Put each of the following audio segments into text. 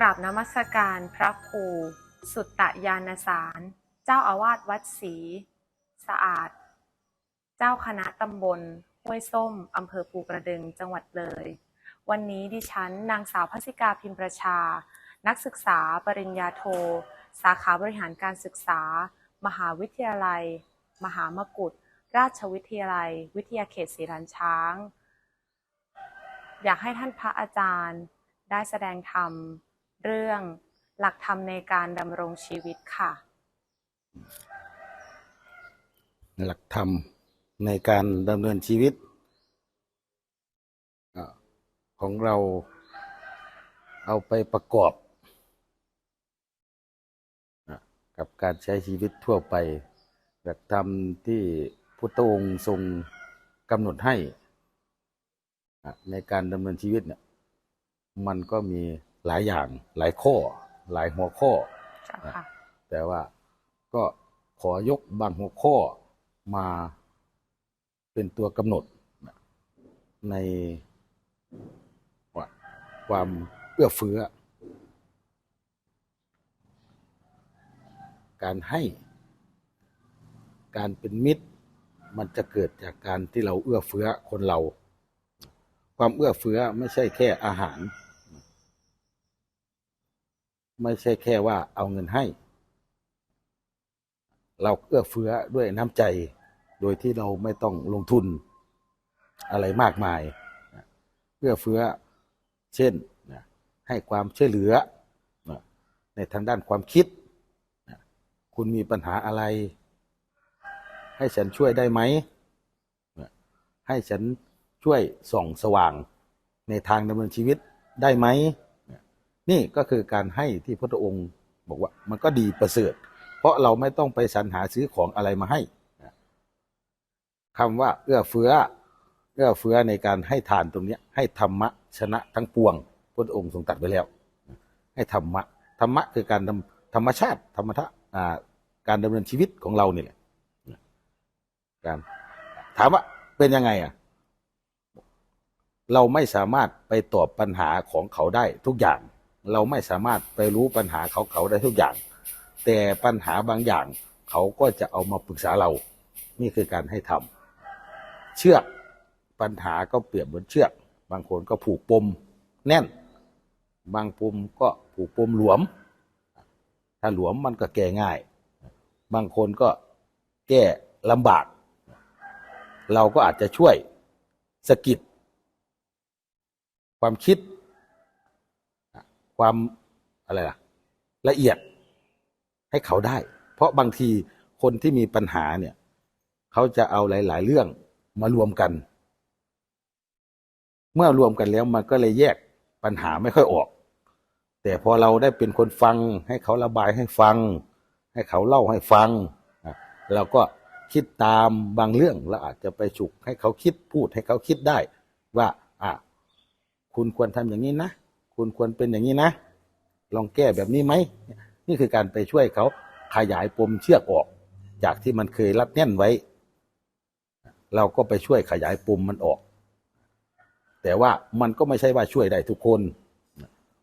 กราบนมัสการพระครู สุตตยานสาร เจ้าอาวาสวัดศรีสะอาด เจ้าคณะตำบลห้วยส้มอำเภอภูกระดึงจังหวัดเลย วันนี้ดิฉันนางสาวพัสิกาพิมพ์ประชา นักศึกษาปริญญาโท สาขาบริหารการศึกษา มหาวิทยาลัย มหามกุฏราชวิทยาลัย วิทยาเขตศรีรันช้าง อยากให้ท่านพระอาจารย์ได้แสดงธรรม เรื่องหลักธรรมในการดำรงชีวิตค่ะ หลักธรรมในการดำเนินชีวิตของเราเอาไปประกอบ กับการใช้ชีวิตทั่วไป หลักธรรมที่พุทธองค์ทรงกำหนดให้ ในการดำเนินชีวิตเนี่ยมันก็มี หลายอย่างหลายข้อ หลายหัวข้อเจ้าค่ะแต่ว่าก็ขอยกบางหัวข้อมาเป็นตัวกำหนดในว่าความเอื้อเฟื้อ การให้การเป็นมิตร มันจะเกิดจากการที่เราเอื้อเฟื้อคนเรา ความเอื้อเฟื้อไม่ใช่แค่อาหาร ไม่ใช่แค่ว่าเอาเงินให้ เราเอื้อเฟื้อด้วยน้ำใจ โดยที่เราไม่ต้องลงทุนอะไรมากมายเอื้อเฟื้อเช่นให้ความช่วยเหลือในทางด้านความคิด คุณมีปัญหาอะไร ให้ฉันช่วยได้ไหม ให้ฉันช่วยส่องสว่างในทางดำเนินชีวิตได้ไหม นี่ก็คือการให้ที่พระองค์บอกว่ามันก็ดีประเสริฐ เพราะเราไม่ต้องไปสรรหาซื้อของอะไรมาให้คำว่าเอื้อเฟื้อเอื้อเฟื้อในการให้ทานตรงนี้ให้ธรรมะชนะทั้งปวงพระองค์ทรงตัดไว้แล้ว ให้ธรรมะธรรมะคือการดำธรรมชาติ ธรรมะาการดำเนินชีวิตของเราเนี่ยแหละการถามว่าเป็นยังไงอะเราไม่สามารถไปตอบปัญหาของเขาได้ทุกอย่าง เราไม่สามารถไปรู้ปัญหาเขาเขาได้ทุกอย่าง แต่ปัญหาบางอย่างเขาก็จะเอามาปรึกษาเรา นี่คือการให้ทำเชือกปัญหาก็เปรียบเหมือนเชือก บางคนก็ผูกปมแน่น บางปมก็ผูกปมหลวม ถ้าหลวมมันก็แก้ง่าย บางคนก็แก้ลำบาก เราก็อาจจะช่วยสะกิดความคิด ความอะไรล่ะ ละเอียดให้เขาได้ เพราะบางทีคนที่มีปัญหาเนี่ย เขาจะเอาหลาย ๆ เรื่องมารวมกัน เมื่อรวมกันแล้วมันก็เลยแยกปัญหาไม่ค่อยออก แต่พอเราได้เป็นคนฟัง ให้เขาระบายให้ฟัง ให้เขาเล่าให้ฟังเราก็คิดตามบางเรื่องเราอาจจะไปฉุกให้เขาคิดพูดให้เขาคิดได้ ว่าอะคุณควรทำอย่างนี้นะ คุณควรเป็นอย่างนี้นะ ลองแก้แบบนี้ไหม นี่คือการไปช่วยเขาขยายปมเชือกออก จากที่มันเคยรัดแน่นไว้ เราก็ไปช่วยขยายปมมันออก แต่ว่ามันก็ไม่ใช่ว่าช่วยได้ทุกคน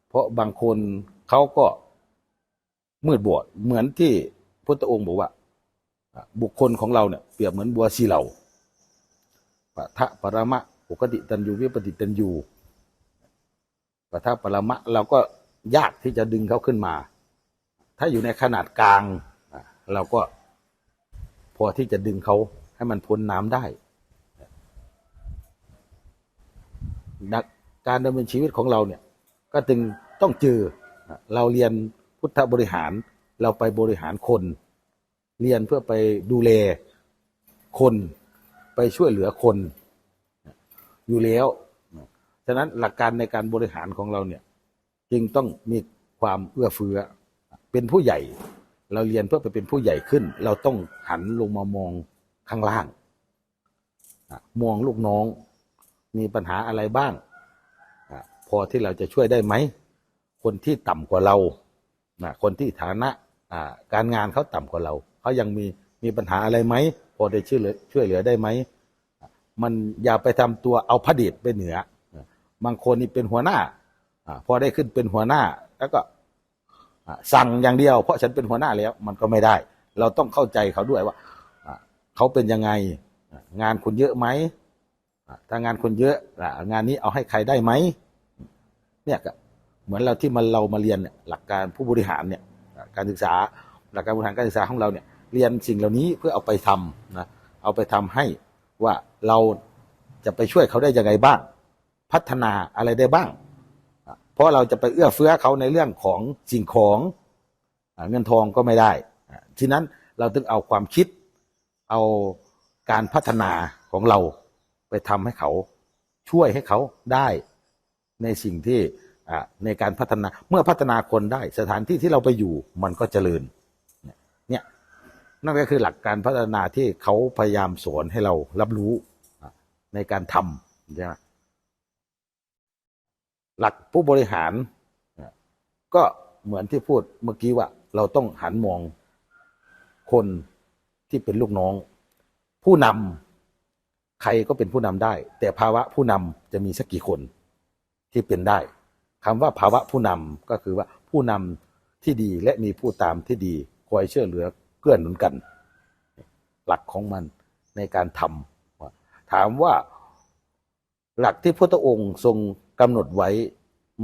เพราะบางคนเขาก็มืดบอดเหมือนที่พุทธองค์บอกว่า บุคคลของเราเนี่ยเปรียบเหมือนบัวสีเหลาปะทะปรมะปกติตันยูวิปติตันยู ปะทะปรมะเราก็ยากที่จะดึงเขาขึ้นมา ถ้าอยู่ในขนาดกลางเราก็พอที่จะดึงเขาให้มันพ้นน้ำได้การดำเนินชีวิตของเราเนี่ย ก็จึงต้องเจอเราเรียนพุทธบริหาร เราไปบริหารคน เรียนเพื่อไปดูแลคน ไปช่วยเหลือคน อยู่แล้ว ฉะนั้นหลักการในการบริหารของเราเนี่ยจึงต้องมีความเอื้อเฟื้อ เป็นผู้ใหญ่ เราเรียนเพื่อไปเป็นผู้ใหญ่ขึ้น เราต้องหันลงมามองข้างล่าง มองลูกน้อง มีปัญหาอะไรบ้าง พอที่เราจะช่วยได้ไหม คนที่ต่ำกว่าเรา คนที่ฐานะการงานเขาต่ำกว่าเราเขายังมีมีปัญหาอะไรไหม พอได้ช่วยเหลือช่วยเหลือได้ไหม มันอย่าไปทำตัวเอาพระเดชไปเหนือ บางคนนี่เป็นหัวหน้าอพอได้ขึ้นเป็นหัวหน้า แล้วก็สั่งอย่างเดียว เพราะฉันเป็นหัวหน้าแล้ว มันก็ไม่ได้ เราต้องเข้าใจเขาด้วยว่าเขาเป็นยังไงงานคุณเยอะไหมถ้างานคุณเยอะงานนี้เอาให้ใครได้ไหมเนี่ยเหมือนเราที่มันเรามาเรียนเนี่ยหลักการผู้บริหารเนี่ยการศึกษาหลักการบริหารการศึกษาของเราเนี่ยเรียนสิ่งเหล่านี้เพื่อเอาไปทำนะเอาไปทำให้ว่าเราจะไปช่วยเขาได้ยังไงบ้าง พัฒนาอะไรได้บ้าง เพราะเราจะไปเอื้อเฟื้อเขาในเรื่องของสิ่งของเงินทองก็ไม่ได้อ่นั้นเราต้องเอาความคิดเอาการพัฒนาของเราไปทำให้เขาช่วยให้เขาได้ในสิ่งที่ในการพัฒนาเมื่อพัฒนาคนได้สถานที่ที่เราไปอยู่มันก็เจริญเนี่ยนั่นก็คือหลักการพัฒนาที่เขาพยายามสอนให้เรารับรู้ในการทำใช่ไหม หลักผู้บริหาร ก็เหมือนที่พูดเมื่อกี้ว่า เราต้องหันมองคนที่เป็นลูกน้อง ผู้นำใครก็เป็นผู้นำได้ แต่ภาวะผู้นำจะมีสักกี่คนที่เป็นได้คำว่าภาวะผู้นำก็คือว่าผู้นำที่ดีและมีผู้ตามที่ดีคอยช่วยเหลือเกื้อหนุนกัน หลักของมันในการทำถามว่าหลักที่พระองค์ทรง กำหนดไว้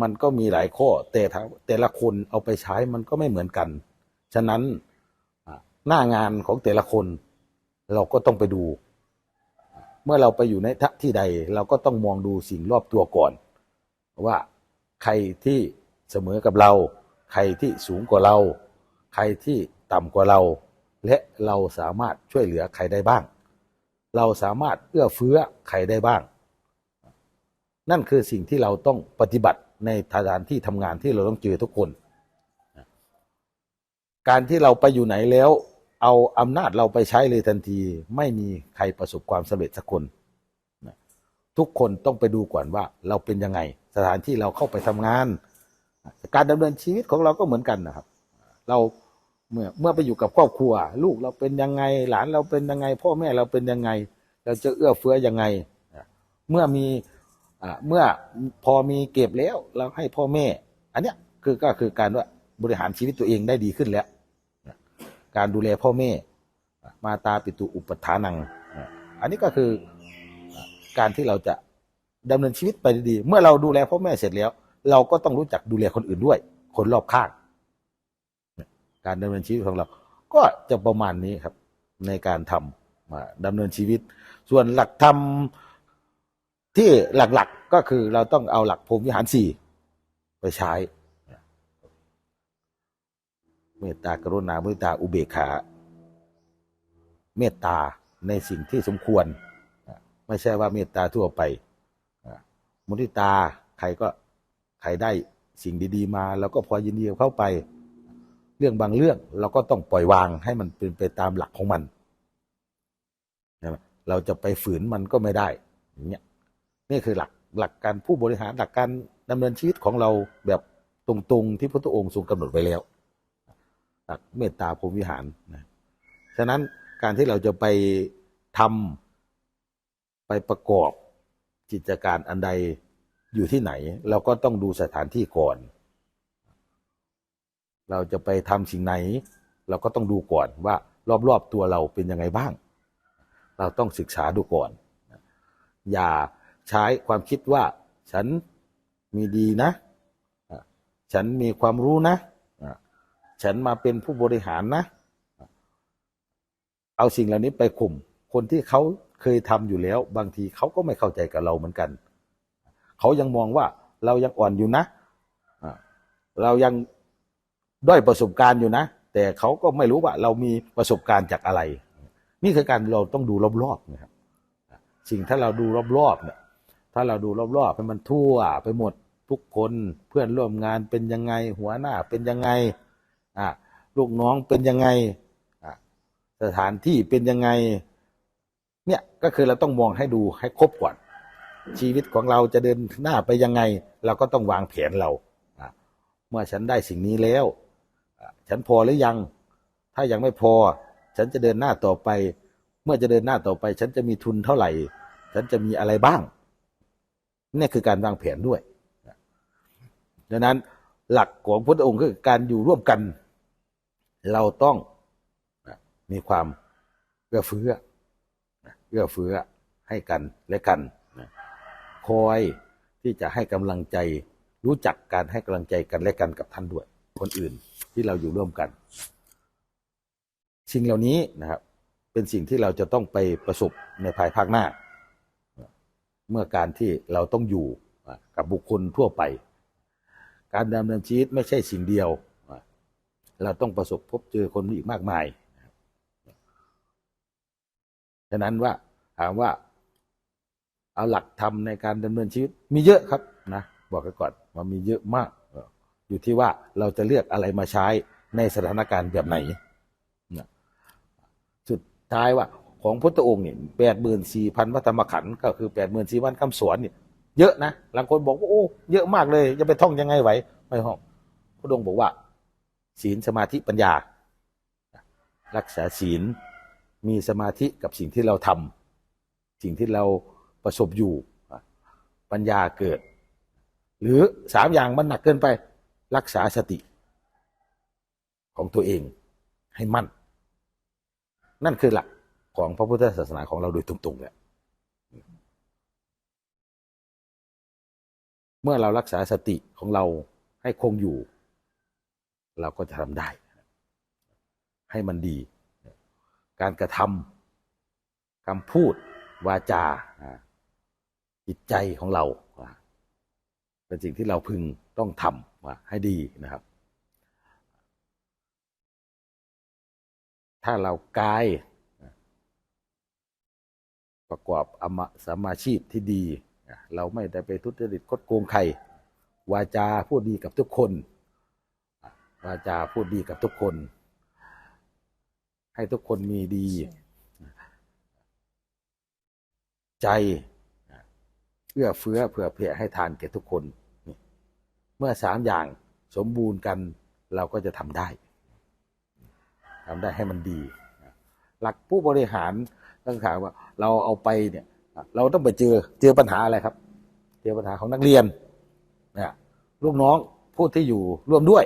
มันก็มีหลายข้อ แต่ถ้าแต่ละคนเอาไปใช้มันก็ไม่เหมือนกัน ฉะนั้นหน้างานของแต่ละคนเราก็ต้องไปดู เมื่อเราไปอยู่ในที่ใด เราก็ต้องมองดูสิ่งรอบตัวก่อน ว่าใครที่เสมอกับเรา ใครที่สูงกว่าเรา ใครที่ต่ำกว่าเรา และเราสามารถช่วยเหลือใครได้บ้าง เราสามารถเอื้อเฟื้อใครได้บ้าง นั่นคือสิ่งที่เราต้องปฏิบัติในสถานที่ทำงานที่เราต้องเจอทุกคน การที่เราไปอยู่ไหนแล้ว เอาอำนาจเราไปใช้เลยทันที ไม่มีใครประสบความสำเร็จสักคนทุกคนต้องไปดูก่อนว่าเราเป็นยังไง สถานที่เราเข้าไปทำงาน การดำเนินชีวิตของเราก็เหมือนกันนะครับ เราเมื่อเมื่อไปอยู่กับครอบครัว ลูกเราเป็นยังไง หลานเราเป็นยังไง พ่อแม่เราเป็นยังไง เราจะเอื้อเฟื้อยังไง เมื่อมี เมื่อพอมีเก็บแล้วเราให้พ่อแม่ อันเนี้ยคือก็คือการว่าบริหารชีวิตตัวเองได้ดีขึ้นแล้ว การดูแลพ่อแม่ มาตาปิตุอุปทานัง อันนี้ก็คือการที่เราจะดำเนินชีวิตไปดี เมื่อเราดูแลพ่อแม่เสร็จแล้ว เราก็ต้องรู้จักดูแลคนอื่นด้วย คนรอบข้าง การดำเนินชีวิตของเรา ก็จะประมาณนี้ครับ ในการทำมาดำเนินชีวิต ส่วนหลักธรรมที่หลักๆ ก็คือเราต้องเอาหลักพรหมวิหารสี่ไปใช้ เมตตากรุณามุทิตาอุเบกขา เมตตาในสิ่งที่สมควร ไม่ใช่ว่าเมตตาทั่วไป มุทิตาใครก็ใครได้สิ่งดีๆมาเราก็พอยินดีเข้าไป เรื่องบางเรื่องเราก็ต้องปล่อยวางให้มันเป็นไปตามหลักของมันเราจะไปฝืนมันก็ไม่ได้อย่างเงี้ยนี่คือหลัก หลักการผู้บริหารหลักการดำเนินชีวิตของเราแบบตรงๆ ที่พระองค์ทรงกำหนดไว้แล้ว หลักเมตตาพรหมวิหารนะฉะนั้นการที่เราจะไปทำไปประกอบกิจการอันใดอยู่ที่ไหน เราก็ต้องดูสถานที่ก่อน เราจะไปทำสิ่งไหน เราก็ต้องดูก่อนว่ารอบๆตัวเราเป็นยังไงบ้าง เราต้องศึกษาดูก่อน อย่า ใช้ความคิดว่า ฉันมีดีนะ ฉันมีความรู้นะ ฉันมาเป็นผู้บริหารนะ เอาสิ่งเหล่านี้ไปข่มคนที่เขาเคยทำอยู่แล้ว บางทีเขาก็ไม่เข้าใจกับเราเหมือนกัน เขายังมองว่าเรายังอ่อนอยู่นะอะเรายังด้อยประสบการณ์อยู่นะ แต่เขาก็ไม่รู้ว่าเรามีประสบการณ์จากอะไร นี่คือการเราต้องดูรอบๆนะครับ สิ่งถ้าเราดูรอบๆเนี่ย ถ้าเราดูรอบๆให้มันทั่วไปหมดทุกคนเพื่อนร่วมงานเป็นยังไง หัวหน้าเป็นยังไงอะลูกน้องเป็นยังไงอะสถานที่เป็นยังไง เนี่ยก็คือเราต้องมองให้ดูให้ครบก่อน ชีวิตของเราจะเดินหน้าไปยังไง เราก็ต้องวางแผนเราเมื่อฉันได้สิ่งนี้แล้วฉันพอหรือยัง ถ้ายังไม่พอ ฉันจะเดินหน้าต่อไป เมื่อจะเดินหน้าต่อไป ฉันจะมีทุนเท่าไหร่ ฉันจะมีอะไรบ้าง นี่คือการวางแผนด้วยดังนั้นหลักของพุทธองค์คือการอยู่ร่วมกัน เราต้องมีความเอื้อเฟื้อเอื้อเฟื้อให้กันและกัน คอยที่จะให้กำลังใจรู้จักการให้กำลังใจกันและกันกับท่านด้วย คนอื่นที่เราอยู่ร่วมกัน สิ่งเหล่านี้นะครับ เป็นสิ่งที่เราจะต้องไปประสบในภายภาคหน้า เมื่อการที่เราต้องอยู่กับบุคคลทั่วไป การดำเนินชีวิตไม่ใช่สิ่งเดียว เราต้องประสบพบเจอคนอีกมากมายฉะนั้นว่าถามว่าเอาหลักธรรมในการดำเนินชีวิตมีเยอะครับนะบอกกันก่อนว่ามีเยอะมากอยู่ที่ว่าเราจะเลือกอะไรมาใช้ในสถานการณ์แบบไหนสุดท้ายว่า ของพุทธองค์เนี่ยแปดหมื่นสี่พันวัธรรมขันธ์ก็คือแปดหมื่นสี่พันคำสอนเนี่ยเยอะนะบางคนบอกว่าโอ้เยอะมากเลยจะไปท่องยังไงไหวไม่ท่องพระองค์บอกว่า ศีลสมาธิปัญญา รักษาศีลมีสมาธิกับสิ่งที่เราทำสิ่งที่เราประสบอยู่ปัญญาเกิด หรือสามอย่างมันหนักเกินไปรักษาสติ ของตัวเองให้มั่น นั่นคือหลัก ของพระพุทธศาสนาของเราโดยตรงๆเลยเมื่อเรารักษาสติของเราให้คงอยู่ เราก็จะทำได้ ให้มันดี การกระทำคำพูดวาจาอ่าจิตใจของเราอ่าเป็นสิ่งที่เราพึงต้องทำอ่าให้ดีนะครับ ถ้าเรากาย ประกอบอมสมมาชีพที่ดี เราไม่ได้ไปทุจริตคดโกงใคร วาจาพูดดีกับทุกคน วาจาพูดดีกับทุกคน ให้ทุกคนมีดี ใจเอื้อเฟื้อเผื่อแผ่ให้ทานแก่ทุกคน เมื่อสามอย่างสมบูรณ์กันเราก็จะทำได้ทำได้ให้มันดี หลักผู้บริหาร ต้องถามว่าเราเอาไปเนี่ย เราต้องไปเจอเจอปัญหาอะไรครับ เจอปัญหาของนักเรียนนะลูกน้องผู้ที่อยู่ร่วมด้วย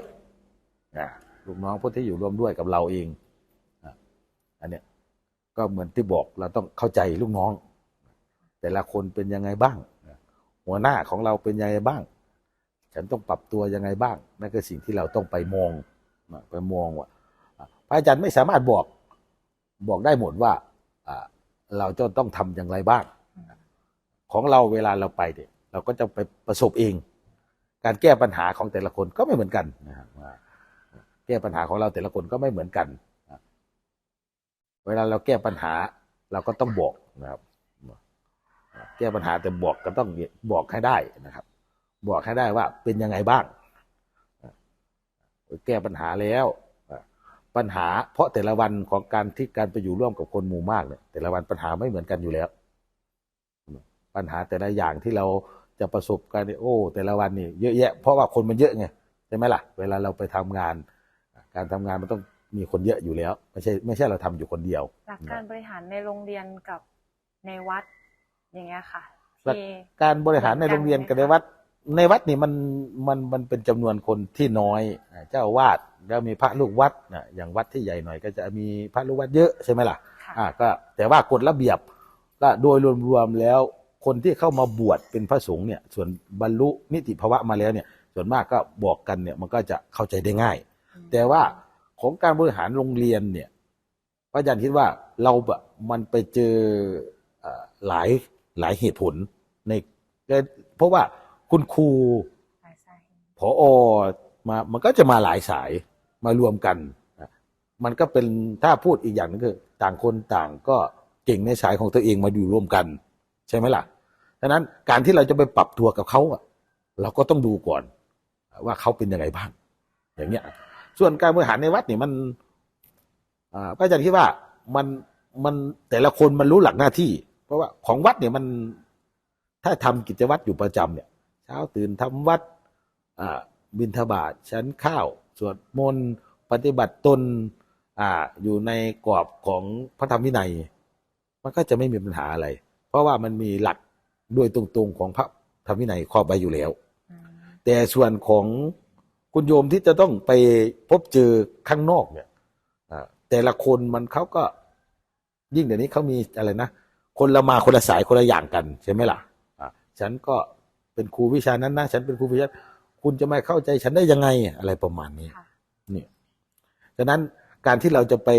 นะลูกน้องผู้ที่อยู่ร่วมด้วยกับเราเองนะอันเนี้ยก็เหมือนที่บอกเราต้องเข้าใจลูกน้อง แต่ละคนเป็นยังไงบ้าง หัวหน้าของเราเป็นยังไงบ้าง ฉันต้องปรับตัวยังไงบ้างนั่นคือสิ่งที่เราต้องไปมองไปมองว่าพระอาจารย์ไม่สามารถบอกบอกได้หมดว่าอ่า เราจะต้องทำอย่างไรบ้าง ของเราเวลาเราไปเนี่ยเราก็จะไปประสบเอง การแก้ปัญหาของแต่ละคนก็ไม่เหมือนกันนะครับแก้ปัญหาของเราแต่ละคนก็ไม่เหมือนกัน เวลาเราแก้ปัญหาเราก็ต้องบอกนะครับ แก้ปัญหาแต่บอกก็ต้องบอกให้ได้นะครับ บอกให้ได้ว่าเป็นยังไงบ้าง แก้ปัญหาแล้ว ปัญหา เพราะแต่ละวันของการที่การไปอยู่ร่วมกับคนหมู่มากเนี่ยแต่ละวันปัญหาไม่เหมือนกันอยู่แล้ว ปัญหาแต่ละอย่างที่เราจะประสบกันเนี่ยโอ้ แต่ละวันนี่เยอะแยะ เพราะว่าคนมันเยอะไงใช่ไหมล่ะ เวลาเราไปทำงาน การทำงานมันต้องมีคนเยอะอยู่แล้ว ไม่ใช่ไม่ใช่เราทำอยู่คนเดียวหลักการบริหารในโรงเรียนกับในวัดอย่างเงี้ยค่ะหลักที่การบริหารในโรงเรียนกับในวัด ในวัดนี่มันมันมันเป็นจำนวนคนที่น้อยอ่าเจ้าอาวาดแล้วมีพระลูกวัดนะอย่างวัดที่ใหญ่หน่อย ก็จะมีพระลูกวัดเยอะใช่ไหมล่ะค่ะอ่าก็แต่ว่ากฎระเบียบก็โดยรวมๆแล้วคนที่เข้ามาบวชเป็นพระสงฆ์เนี่ย ส่วนบรรลุนิติภาวะมาแล้วเนี่ย ส่วนมากก็บอกกันเนี่ยมันก็จะเข้าใจได้ง่าย แต่ว่าของการบริหารโรงเรียนเนี่ยพระอาจารย์คิดว่าเราแบบมันไปเจอเอ่อหลายหลายเหตุผลในเพราะว่า คุณครูใช่ใช่ผอมามันก็จะมาหลายสายมารวมกันนะมันก็เป็นถ้าพูดอีกอย่างนึงคือต่างคนต่างก็เก่งในสายของตัวเองมาอยู่ร่วมกัน ใช่ไหมล่ะดังนั้นการที่เราจะไปปรับตัวกับเขาอะเราก็ต้องดูก่อน ว่าเขาเป็นยังไงบ้าง อย่างเงี้ย ส่วนการบริหารในวัดนี่มันอ่าพระอาจารย์คิดว่ามันมันแต่ละคนมันรู้หลักหน้าที่ เพราะว่าของวัดเนี่ยมันถ้าทำกิจวัตรอยู่ประจำเนี่ยเช้าตื่นทำวัดบิณฑบาตฉันข้าว สวดมนต์ปฏิบัติตนออยู่ในกรอบของพระธรรมวินัย มันก็จะไม่มีปัญหาอะไร เพราะว่ามันมีหลักด้วยตรงๆของพระธรรมวินัยครอบไว้อยู่แล้ว แต่ส่วนของคุณโยมที่จะต้องไปพบเจอข้างนอกเนี่ยแต่ละคนมันเขาก็ยิ่งเดี๋ยวนี้เขามีอะไรนะ คนละมาคนละสายคนละอย่างกันใช่ไหมล่ะฉันก็ เป็นครูวิชานั้นนะฉันเป็นครูวิชาคุณจะไม่เข้าใจฉันได้ยังไงอะไรประมาณนี้ค่ะเนี่ยฉะนั้นการที่เราจะไป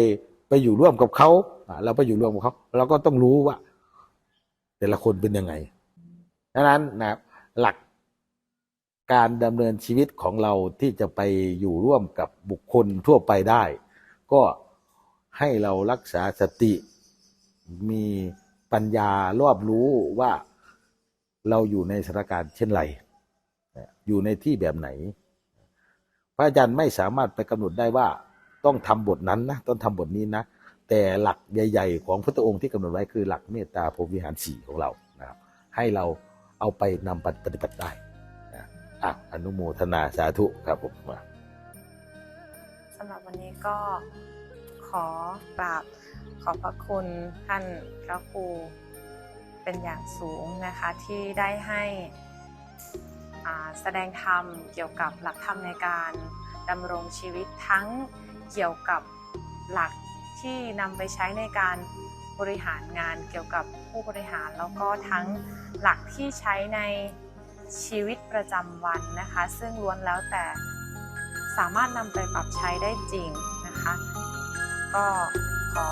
ไปอยู่ร่วมกับเขาอะเราไปอยู่ร่วมกับเขาเราก็ต้องรู้ว่า แต่ละคนเป็นยังไงดังนั้นนะครับหลักการดำเนินชีวิตของเราที่จะไปอยู่ร่วมกับบุคคลทั่วไปได้ ก็ให้เรารักษาสติมีปัญญารอบรู้ว่า เราอยู่ในสถานการณ์เช่นไรอยู่ในที่แบบไหน พระอาจารย์ไม่สามารถไปกำหนดได้ว่าต้องทำบทนั้นนะต้องทำบทนี้นะ แต่หลักใหญ่ ๆ ของพระองค์ที่กำหนดไว้คือหลักเมตตาพรหมวิหารสี่ของเรานะครับให้เราเอาไปนำปฏิบัติได้นะอะอนุโมทนาสาธุครับผมมาสำหรับวันนี้ก็ขอกราบขอบพระคุณท่านพระครู เป็นอย่างสูงนะคะที่ได้ให้แสดงธรรมเกี่ยวกับหลักธรรมในการดำรงชีวิตทั้งเกี่ยวกับหลักที่นำไปใช้ในการบริหารงานเกี่ยวกับผู้บริหารแล้วก็ทั้งหลักที่ใช้ในชีวิตประจำวันนะคะ ซึ่งล้วนแล้วแต่สามารถนำไปปรับใช้ได้จริงนะคะ ก็ขอ